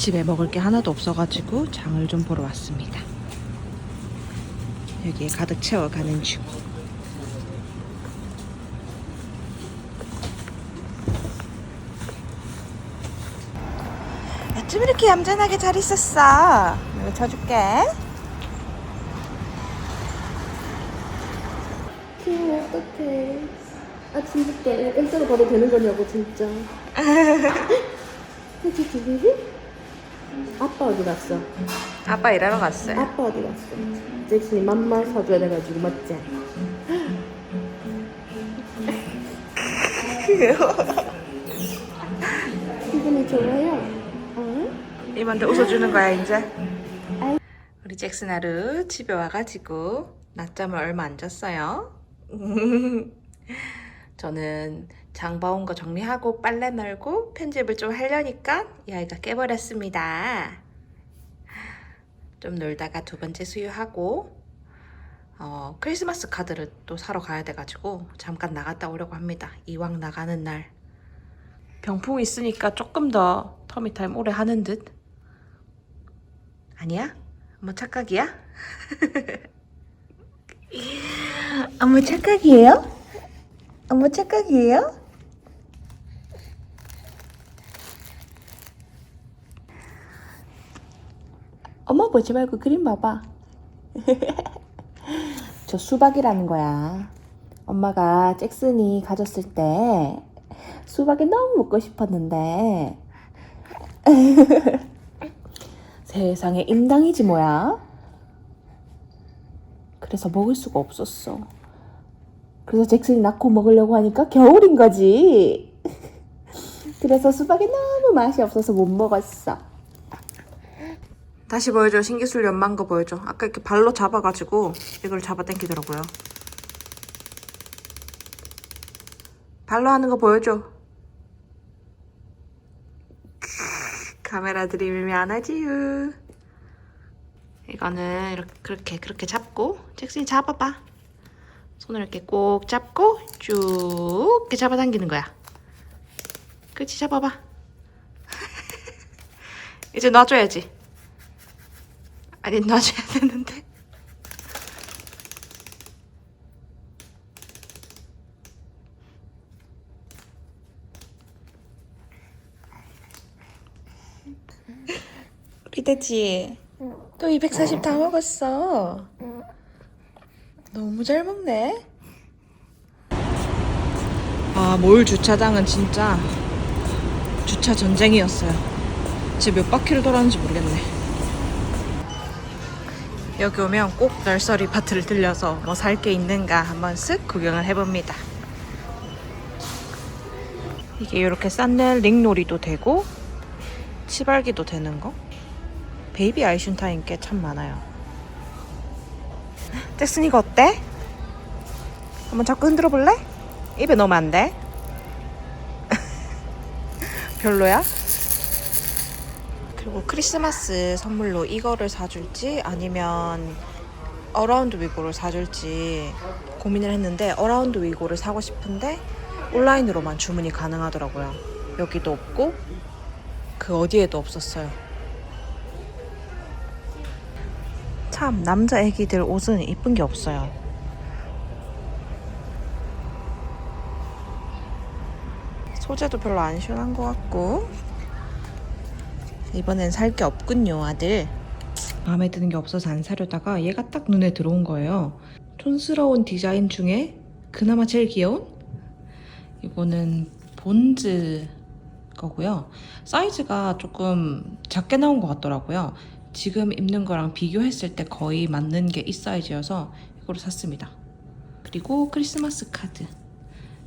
집에 먹을 게 하나도 없어가지고 장을 좀 보러 왔습니다. 여기에 가득 채워가는 중. 어쩜 이렇게 얌전하게 잘 있었어? 이거 쳐줄게. 귀여워 어떡해 아 진짜 일자로 봐도 되는 거냐고 진짜 그치 지금 아빠 어디 갔어? 아빠 일하러 갔어요. 아빠 어디 갔어? 잭슨이 맘마 사줘야 돼가지고 맞지? 기분이 좋아요? 어? 이모한테 웃어주는 거야 이제. 우리 잭슨 하루 집에 와가지고 낮잠을 얼마 안 잤어요. 저는 장 봐 온 거 정리하고 빨래 널고 편집을 좀 하려니까 이 아이가 깨버렸습니다. 좀 놀다가 두 번째 수유하고 어, 크리스마스 카드를 또 사러 가야 돼가지고 잠깐 나갔다 오려고 합니다. 이왕 나가는 날. 병풍 있으니까 조금 더 터미타임 오래 하는 듯. 아니야? 뭐 착각이야? 어머 착각이에요? 어머 착각이에요? 엄마 보지 말고 그림 봐봐. 저 수박이라는 거야. 엄마가 잭슨이 가졌을 때 수박이 너무 먹고 싶었는데 세상에 임당이지 뭐야. 그래서 먹을 수가 없었어. 그래서 잭슨이 낳고 먹으려고 하니까 겨울인 거지. 그래서 수박이 너무 맛이 없어서 못 먹었어. 다시 보여줘. 신기술 연만 거 보여줘. 아까 이렇게 발로 잡아가지고 이걸 잡아당기더라고요. 발로 하는 거 보여줘. 카메라 들이밀면 안 하지요. 이거는 이렇게 그렇게 그렇게 잡고 잭슨이 잡아봐. 손을 이렇게 꼭 잡고 쭉 이렇게 잡아당기는 거야. 그렇지 잡아봐. 이제 놔줘야지. 아니 놔줘야 되는데. 우리 돼지 또 240 다 먹었어. 너무 잘 먹네. 아, 몰 주차장은 진짜 주차 전쟁이었어요. 지금 몇 바퀴를 돌았는지 모르겠네. 여기 오면 꼭 널서리 파트를 들려서 뭐 살 게 있는가 한번 쓱 구경을 해봅니다. 이게 이렇게 싼넬 링놀이도 되고 치발기도 되는 거. 베이비 아이슌타인 게 참 많아요. 잭슨 이거 어때? 한번 자꾸 흔들어 볼래? 입에 넣으면 안 돼? 별로야? 그리고 크리스마스 선물로 이거를 사줄지 아니면 어라운드 위고를 사줄지 고민을 했는데 어라운드 위고를 사고 싶은데 온라인으로만 주문이 가능하더라고요. 여기도 없고 그 어디에도 없었어요. 참 남자 애기들 옷은 이쁜 게 없어요. 소재도 별로 안 시원한 것 같고 이번엔 살 게 없군요 아들. 마음에 드는 게 없어서 안 사려다가 얘가 딱 눈에 들어온 거예요. 촌스러운 디자인 중에 그나마 제일 귀여운? 이거는 본즈 거고요. 사이즈가 조금 작게 나온 것 같더라고요. 지금 입는 거랑 비교했을 때 거의 맞는 게 이 사이즈여서 이거를 샀습니다. 그리고 크리스마스 카드.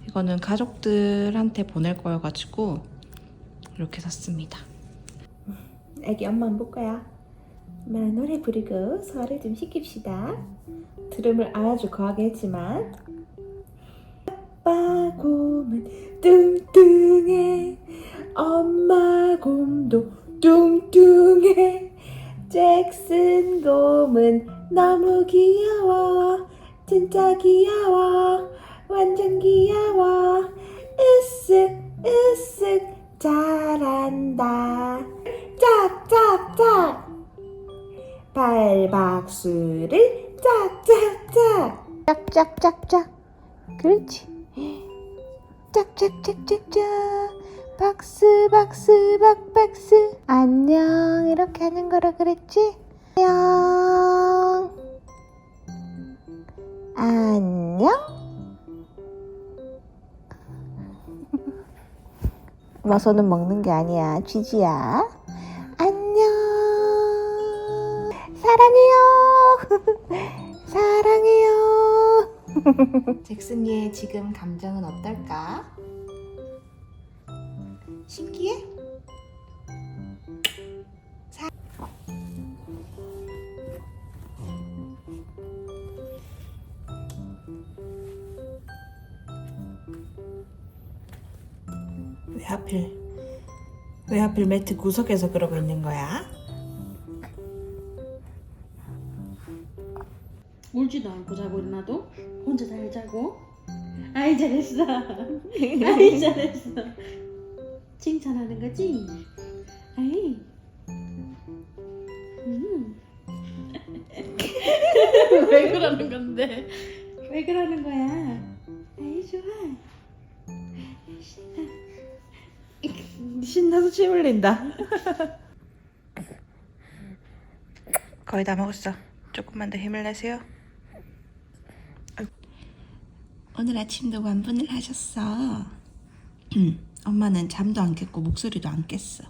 이거는 가족들한테 보낼 거여가지고 이렇게 샀습니다. 애기 엄마 안 볼 거야. 엄마랑 노래 부르고 소화를 좀 시킵시다. 들음을 아주 거하게 했지만. 아빠 곰은 뚱뚱해. 엄마 곰도 뚱뚱해. 잭슨 곰은 너무 귀여워. 진짜 귀여워 안녕. 안녕 와서는 먹는 게 아니야 쥐지야. 안녕. 사랑해요. 사랑해요. 잭슨이의 지금 감정은 어떨까? 신기해? 왜 하필 왜 하필 매트 구석에서 그러고 있는 거야? 울지도 않고 자고 있나 도 혼자 잘 자고. 아이 잘했어. 아이 잘했어. 칭찬하는 거지? 아이. 음. 왜 그러는 건데? 왜 그러는 거야 신나서 침 흘린다. 거의 다 먹었어. 조금만 더 힘을 내세요. 오늘 아침도 완분을 하셨어. 엄마는 잠도 안 깼고 목소리도 안 깼어.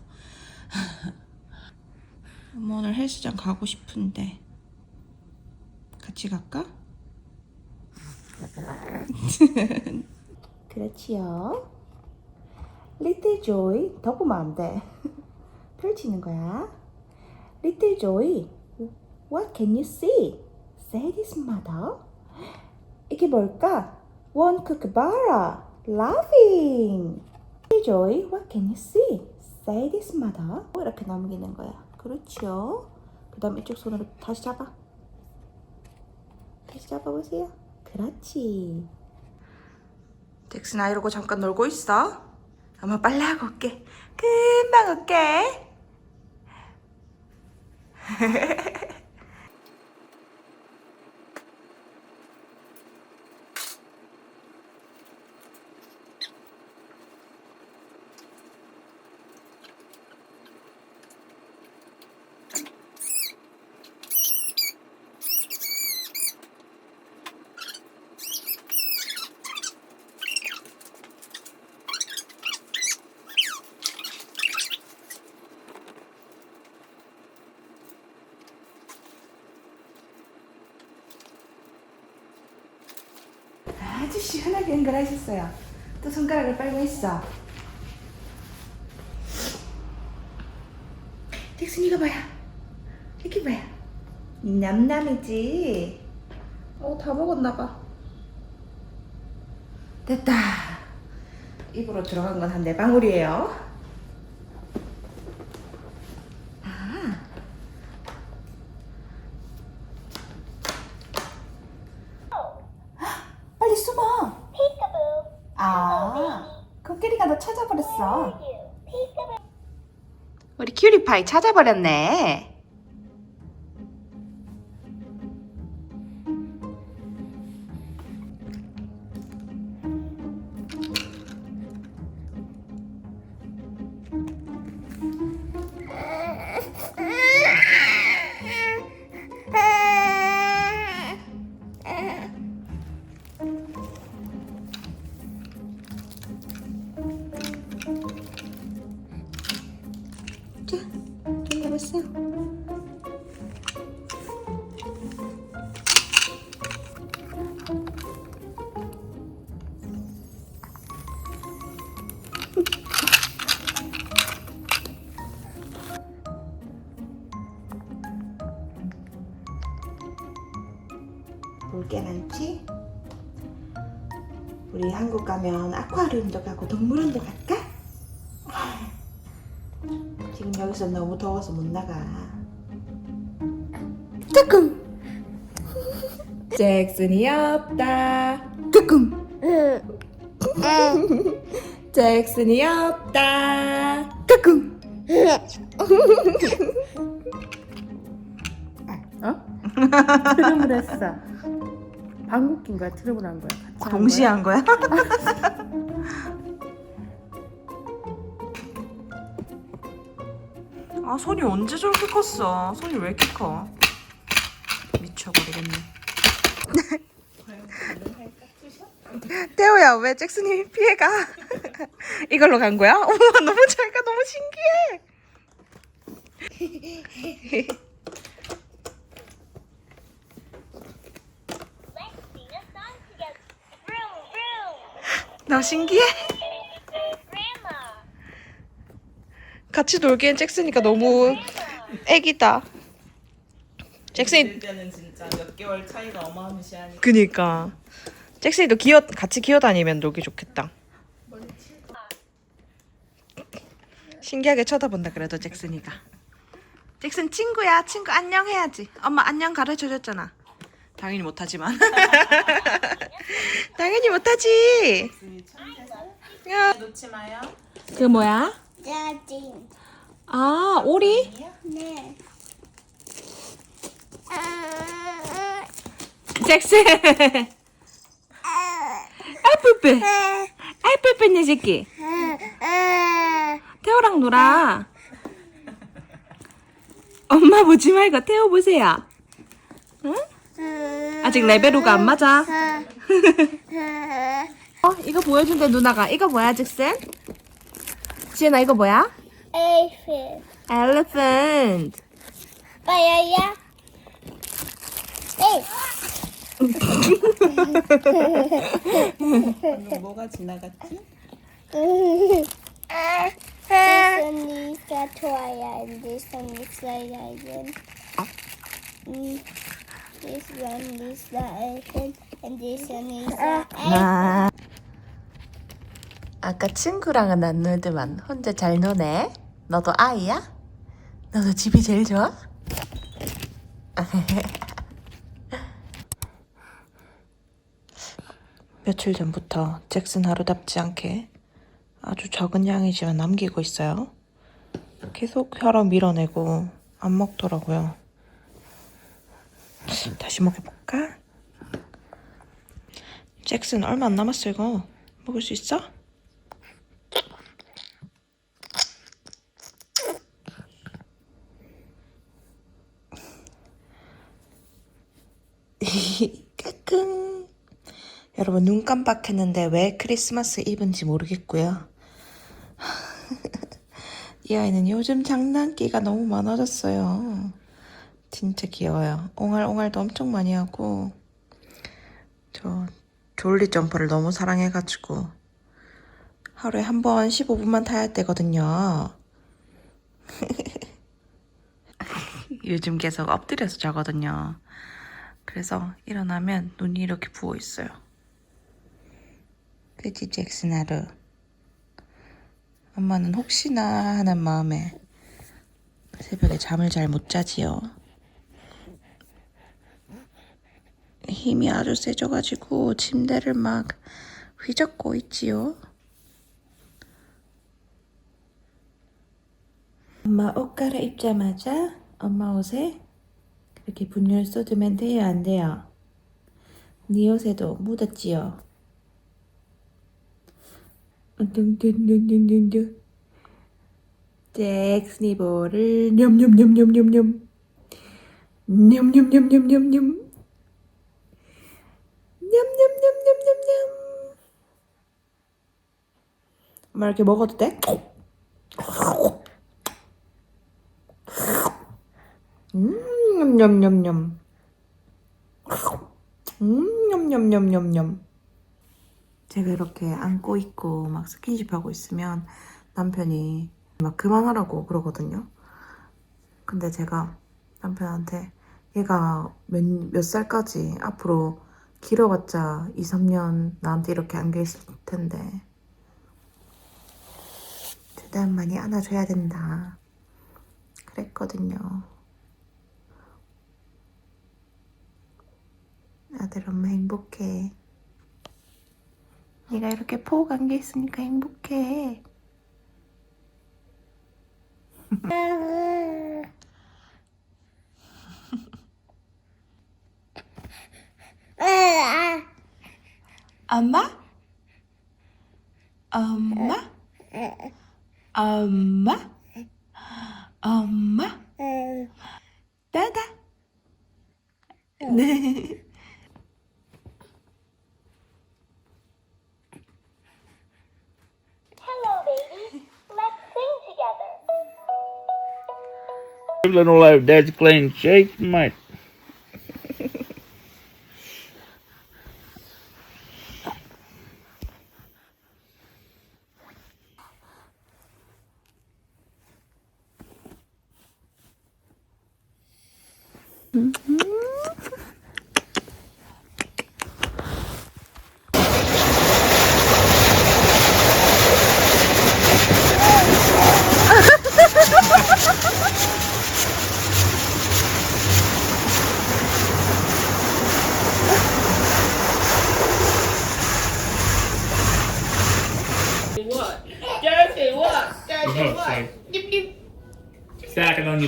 엄마 오늘 헬스장 가고 싶은데 같이 갈까? 그렇지요. 리틀 조이 더 보면 안 돼. 펼치는 거야. 리틀 조이, what can you see? Said his mother. 이게 뭘까? One kookaburra, laughing. 리틀 조이, what can you see? Said his mother. 이렇게 넘기는 거야. 그렇죠. 그 다음 이쪽 손으로 다시 잡아. 다시 잡아보세요. 그렇지. 잭슨아 이러고 잠깐 놀고 있어. 엄마 빨리 하고 올게. 금방 올게. 시원하게 연결하셨어요. 또 손가락을 빨고 있어. 잭슨이가 봐야. 이렇게 봐야. 남남이지. 어, 다 먹었나 봐. 됐다. 입으로 들어간 건 한 네 방울이에요. 아. 빨리 숨어. 아, 코끼리가 너 찾아버렸어. 큐리파이 찾아버렸네. 게 많지? 우리 한국 가면 아쿠아리움도 가고 동물원도 갈까? 지금 여기서 너무 더워서 못 나가. 뜨끔. 잭슨이 없다. 뜨끔. 잭슨이 없다. 뜨끔. 어? 트름을 했어. 방귀 낀 거야? 트름을 한 거야? 같이 한 동시에 거야? 한 거야? 아 손이 언제 저렇게 컸어? 손이 왜 이렇게 커? 미쳐버리겠네. 태호야 왜 잭슨이 피해가? 이걸로 간 거야? 어머 너무 잘가 너무 신기해. 너 신기해? 같이 놀기엔 잭슨이가 너무 애기다. 잭슨이 때는 진짜 몇 개월 차이가 어마무시하니까 그니까 잭슨이도 기어 같이 기어 다니면 놀기 좋겠다. 신기하게 쳐다본다 그래도 잭슨이가. 잭슨 친구야 친구 안녕 해야지. 엄마 안녕 가르쳐 줬잖아. 당연히 못하지만. 당연히 못하지. 놓지 마요. 그 뭐야? 짜증. 아 오리? 네. 잭슨. 아이 뿌뿌. 아이 뿌뿌 내 새끼. 태호랑 놀아. 엄마 보지 말고 태호 보세요. 응? 아직 레벨 5가 안 맞아. 어, 이거 보여준대 누나가. 이거 뭐야, 잭슨? 지은아 이거 뭐야? elephant. 빠야야. 에이. 방금 뭐가 지나갔지? A lion. Mm. This one is the elephant and this one is the 아. 아까 친구랑은 안 놀더만 혼자 잘 노네. 너도 아이야? 너도 집이 제일 좋아? 며칠 전부터 잭슨 하루답지 않게 아주 적은 양이지만 남기고 있어요. 계속 혀로 밀어내고 안 먹더라고요. 다시 먹여볼까? 잭슨 얼마 안 남았어 이거 먹을 수 있어? 까꿍 여러분 눈 깜빡했는데 왜 크리스마스 이브인지 모르겠고요 이 아이는 요즘 장난기가 너무 많아졌어요 진짜 귀여워요 옹알옹알도 엄청 많이 하고 저 졸리 점퍼를 너무 사랑해가지고 하루에 한 번 15분만 타야 되거든요. 요즘 계속 엎드려서 자거든요. 그래서 일어나면 눈이 이렇게 부어 있어요. 그치 잭슨 하루. 엄마는 혹시나 하는 마음에 새벽에 잠을 잘 못 자지요. 힘이 아주 세져가지고 침대를 막 휘젓고 있지요. 엄마 옷 갈아입자마자 엄마 옷에 그렇게 분유를 쏟으면 돼요, 안 돼요? 네 옷에도 묻었지요. 둥둥둥둥둥둥. 잭 스니 볼을 냠냠냠냠냠냠. 냠냠냠냠냠냠. 냠냠냠냠냠냠. 엄마 이렇게 먹어도 돼? 음, 냠냠냠냠. 음, 냠냠냠냠냠. 제가 이렇게 안고 있고 막 스킨십 하고 있으면 남편이 막 그만하라고 그러거든요. 근데 제가 남편한테 얘가 몇, 몇 살까지 앞으로 길어봤자 2, 3년 나한테 이렇게 안겨 있을 텐데 최대한 많이 안아줘야 된다. 그랬거든요. 아들 엄마 행복해. 얘가 이렇게 포 안겨 있으니까 행복해. അമ്മ അമ്മ അമ്മ sing together. Little old dad's playing shake my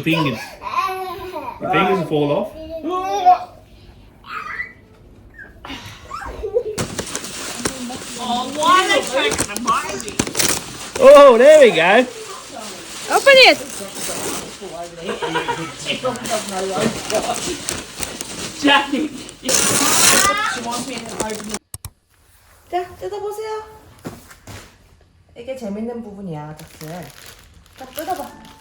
fingers. Your fingers will fall off. Oh, there we go. Open it. 자, 뜯어보세요. 이게 재밌는 부분이야, 닥스. 자, 뜯어봐.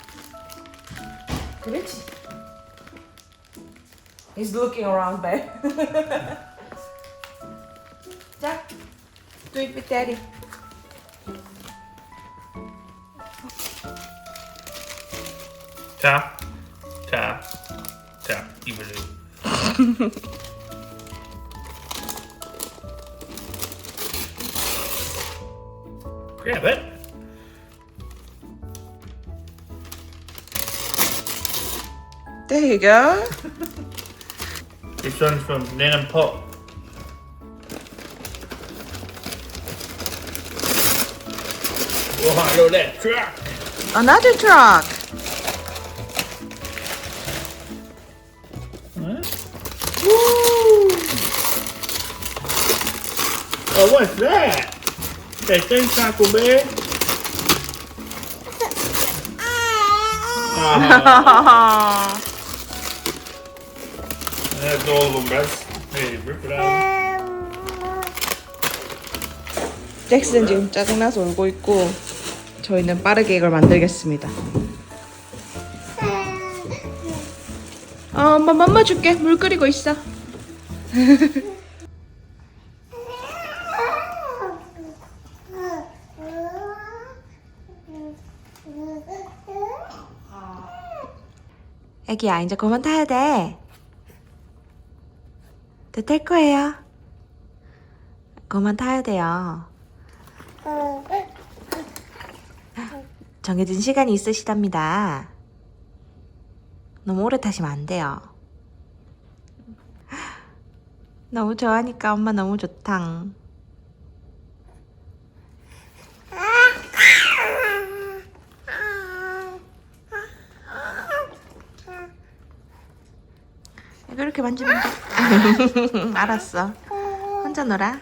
Richie. He's looking around, babe. Jack, do it with daddy. Tap, tap, tap, even Grab it. There you go. This one's from Len and Pop. Oh, look at that truck. Another truck. Oh, what's that? That thing Taco Bell? Oh, Hey, rip it out. 잭슨 지금 짜증나서 울고 있고 저희는 빠르게 이걸 만들겠습니다. 어, 엄마 맘마 줄게. 물 끓이고 있어. 애기야, 이제 그만 타야 돼. 더탈 거예요. 그만 타야 돼요. 정해진 시간이 있으시답니다. 너무 오래 타시면 안 돼요. 너무 좋아하니까 엄마 너무 좋당. 왜 그렇게 만지면 돼? 알았어. 혼자 놀아.